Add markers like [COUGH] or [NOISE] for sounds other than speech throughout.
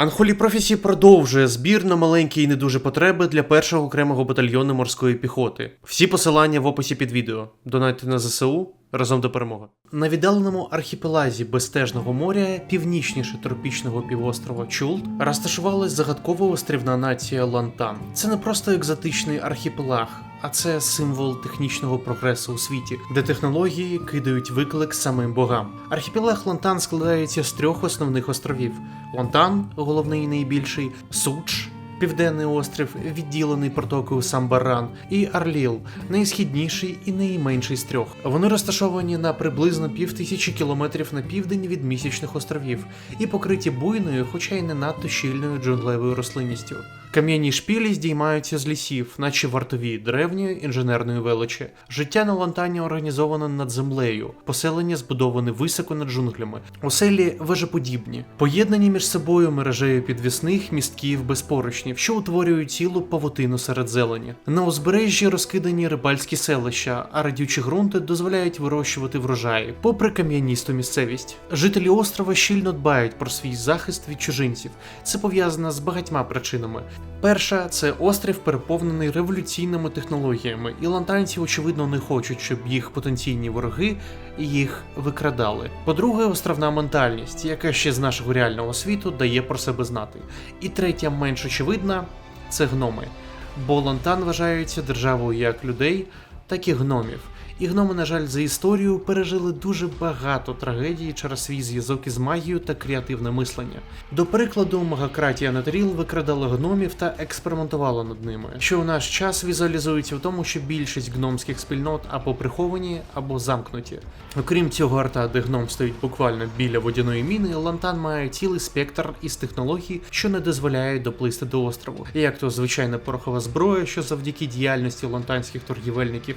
Unholy Prophecy продовжує збір на маленькі і не дуже потреби для першого окремого батальйону морської піхоти. Всі посилання в описі під відео. Донайте на ЗСУ разом до перемоги. На віддаленому архіпелазі безстежного моря, північніше тропічного півострова Чулт, розташувалась загадкова острівна нація Лантан. Це не просто екзотичний архіпелаг. А це символ технічного прогресу у світі, де технології кидають виклик самим богам. Архіпелаг Лантан складається з трьох основних островів: Лантан, головний і найбільший, Суч. Південний острів, відділений протокою Самбаран, і Арліл, найсхідніший і найменший з трьох. Вони розташовані на приблизно півтисячі кілометрів на південь від місячних островів і покриті буйною, хоча й не надто щільною джунглевою рослинністю. Кам'яні шпілі здіймаються з лісів, наче вартові древньої інженерної величі. Життя на Лантані організовано над землею, поселення збудоване високо над джунглями. Оселі вежеподібні, поєднані між собою мережею підвісних містків без поручнів, що утворюють цілу павутину серед зелені. На узбережжі розкидані рибальські селища, а радючі ґрунти дозволяють вирощувати врожаї, попри кам'яністу місцевість. Жителі острова щільно дбають про свій захист від чужинців. Це пов'язано з багатьма причинами. Перша це острів переповнений революційними технологіями, і лантанці, очевидно, не хочуть, щоб їх потенційні вороги їх викрадали. По-друге, островна ментальність, яка ще з нашого реального світу дає про себе знати. І третя, менш очевидна, це гноми. Бо Лантан вважається державою як людей, так і гномів. І гноми, на жаль, за історію пережили дуже багато трагедій через свій зв'язок із магією та креативне мислення. До прикладу, магократія Натріл викрадала гномів та експериментувала над ними, що у наш час візуалізується в тому, що більшість гномських спільнот або приховані, або замкнуті. Окрім цього арта, де гном стоїть буквально біля водяної міни, лантан має цілий спектр із технологій, що не дозволяють доплисти до острову, як то звичайна порохова зброя, що завдяки діяльності лантанських торгівельників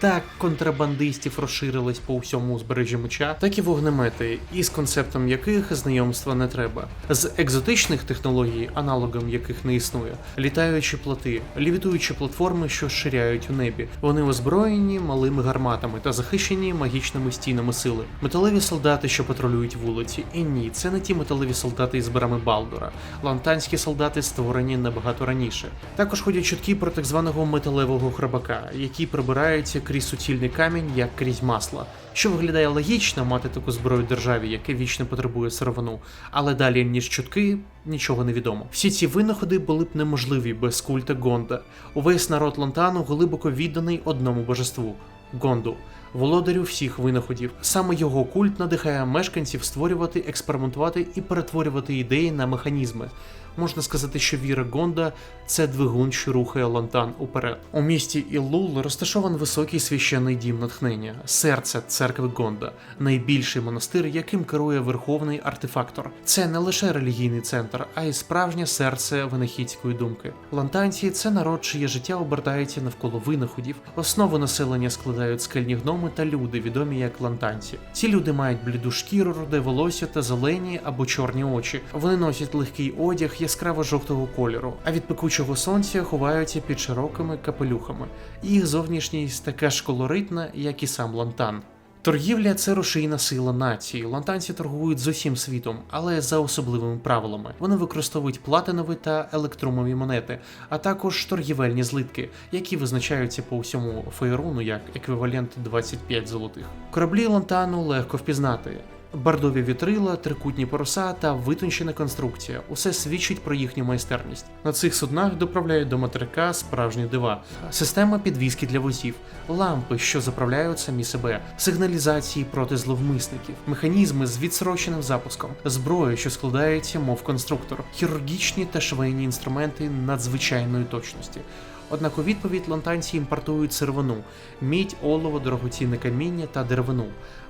та контрабандистів розширились по всьому узбережжю меча, так і вогнемети, із концептом яких знайомства не треба. З екзотичних технологій, аналогом яких не існує, літаючі плоти, лівітуючі платформи, що ширяють у небі. Вони озброєні малими гарматами та захищені магічними стінами сили. Металеві солдати, що патрулюють вулиці. І ні, це не ті металеві солдати із барами Балдора. Лантанські солдати створені набагато раніше. Також ходять чутки про так званого металевого храбака, який прибирається крізь суцільний камінь, як крізь масло, що виглядає логічно мати таку зброю державі, яке вічно потребує сировину, але далі ніж чутки нічого не відомо. Всі ці винаходи були б неможливі без культа Гонда. Увесь народ Лантану глибоко відданий одному божеству Гонду. Володарю всіх винаходів. Саме його культ надихає мешканців створювати, експериментувати і перетворювати ідеї на механізми. Можна сказати, що віра Гонда це двигун, що рухає лантан уперед. У місті Іллул розташований високий священний дім натхнення, серце церкви Гонда, найбільший монастир, яким керує верховний артефактор. Це не лише релігійний центр, а й справжнє серце винахідської думки. Лантанці це народ, чиє життя обертається навколо винаходів. Основу населення складають скельні гноми та люди, відомі як лантанці. Ці люди мають бліду шкіру, руде волосся та зелені або чорні очі. Вони носять легкий одяг яскраво-жовтого кольору, а від пекучого сонця ховаються під широкими капелюхами. Їх зовнішність така ж колоритна, як і сам лантан. Торгівля це рушійна сила нації. Лантанці торгують з усім світом, але за особливими правилами. Вони використовують платинові та електрумові монети, а також торгівельні злитки, які визначаються по всьому фейруну як еквівалент 25 золотих. Кораблі лантану легко впізнати. Бардові вітрила, трикутні паруса та витончена конструкція. Усе свідчить про їхню майстерність. На цих суднах доправляють до материка справжні дива, система підвіски для возів, лампи, що заправляють самі себе, сигналізації проти зловмисників, механізми з відсроченим запуском, зброя, що складається, мов конструктор, хірургічні та швейні інструменти надзвичайної точності. Однак у відповідь лантанці імпортують сировину, мідь, олово, дорогоцінне каміння та деревину.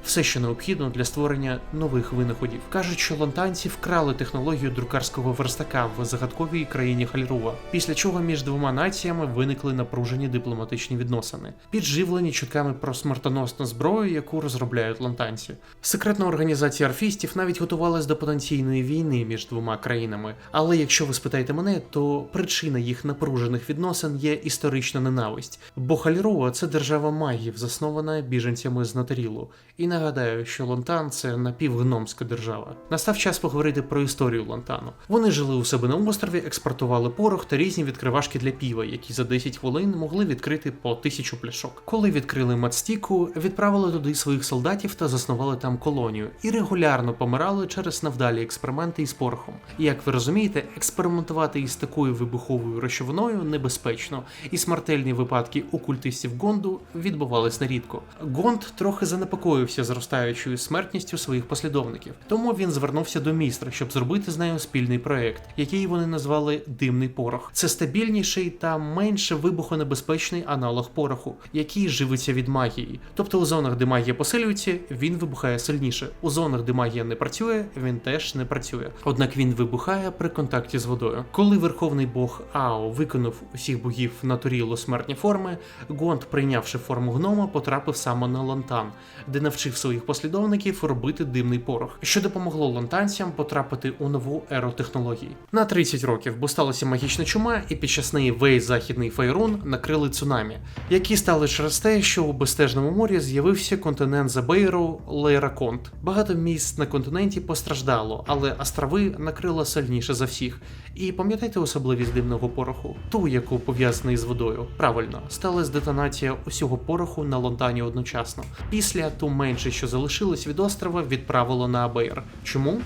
Все, що необхідно для створення нових винаходів. Кажуть, що лантанці вкрали технологію друкарського верстака в загадковій країні Хальрува, після чого між двома націями виникли напружені дипломатичні відносини, підживлені чутками про смертоносну зброю, яку розробляють лантанці. Секретна організація арфістів навіть готувалась до потенційної війни між двома країнами. Але якщо ви спитаєте мене, то причина їх напружених відносин є історична ненависть, бо Хальрува це держава магів, заснована біженцями з Натарілу. І нагадаю, що Лонтан це напівгномська держава. Настав час поговорити про історію Лонтану. Вони жили у себе на острові, експортували порох та різні відкривашки для піва, які за 10 хвилин могли відкрити по тисячу пляшок. Коли відкрили Мацтіку, відправили туди своїх солдатів та заснували там колонію, і регулярно помирали через невдалі експерименти із порохом. І як ви розумієте, експериментувати із такою вибуховою речовиною небезпечно, і смертельні випадки у культистів Гонду відбувались нерідко. Гонд трохи занепокоївся зростаючою смертністю своїх послідовників, тому він звернувся до містра, щоб зробити з нею спільний проект, який вони назвали Димний порох. Це стабільніший та менше вибухонебезпечний аналог пороху, який живиться від магії. Тобто у зонах, де магія посилюється, він вибухає сильніше. У зонах, де магія не працює, він теж не працює. Однак він вибухає при контакті з водою. Коли верховний бог Ао виконав усіх богів на туріло смертні форми, Гонд, прийнявши форму гнома, потрапив саме на Лантан, де навчив своїх послідовників робити димний порох, що допомогло лантанцям потрапити у нову еру технологій. На 30 років, бо сталася магічна чума, і під час неї весь західний Фейрун накрили цунамі, які стали через те, що у безстежному морі з'явився континент Забейру Лейраконт. Багато міст на континенті постраждало, але острови накрило сильніше за всіх. І пам'ятайте особливість димного пороху, ту, яку пов'язаний з водою. Правильно, сталася детонація усього пороху на Лонтані одночасно. Після ту менше, що залишилось від острова, відправило на Абейр. Чому?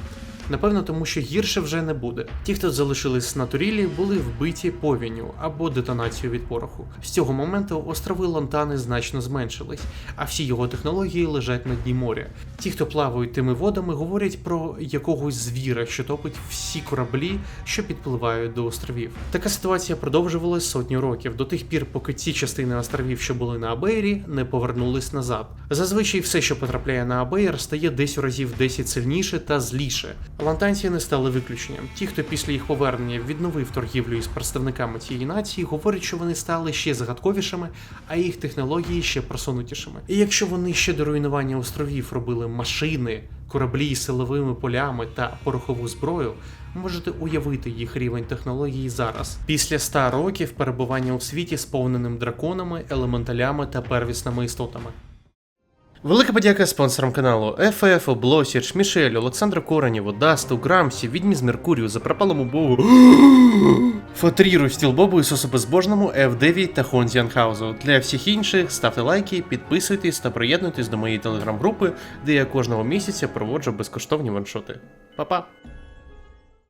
Напевно, тому що гірше вже не буде. Ті, хто залишились на Турілі, були вбиті повінню або детонацією від пороху. З цього моменту острови Лонтани значно зменшились, а всі його технології лежать на дні моря. Ті, хто плавають тими водами, говорять про якогось звіра, що топить всі кораблі, що підпливають до островів. Така ситуація продовжувалась сотню років до тих пір, поки ці частини островів, що були на Абейрі, не повернулись назад. Зазвичай все, що потрапляє на Абейр, стає десь у разів 10 сильніше та зліше. Лантанці не стали виключенням. Ті, хто після їх повернення відновив торгівлю із представниками цієї нації, говорять, що вони стали ще загадковішими, а їх технології ще просунутішими. І якщо вони ще до руйнування островів робили машини, кораблі з силовими полями та порохову зброю, можете уявити їх рівень технології зараз. Після ста років перебування у світі сповненим драконами, елементалями та первісними істотами. Велика подяка спонсорам каналу FF, Блосіч, Мішель, Олександру Коренєву, Дасту, Грамсі, Відьмі з Меркурію, Запропалому Богу, [GASPS] Фатріру, Стілбобу, Ісусу Безбожному, F9 та Хонзі Анхаузу. Для всіх інших ставте лайки, підписуйтесь та приєднуйтесь до моєї телеграм-групи, де я кожного місяця проводжу безкоштовні ваншоти. Па-па!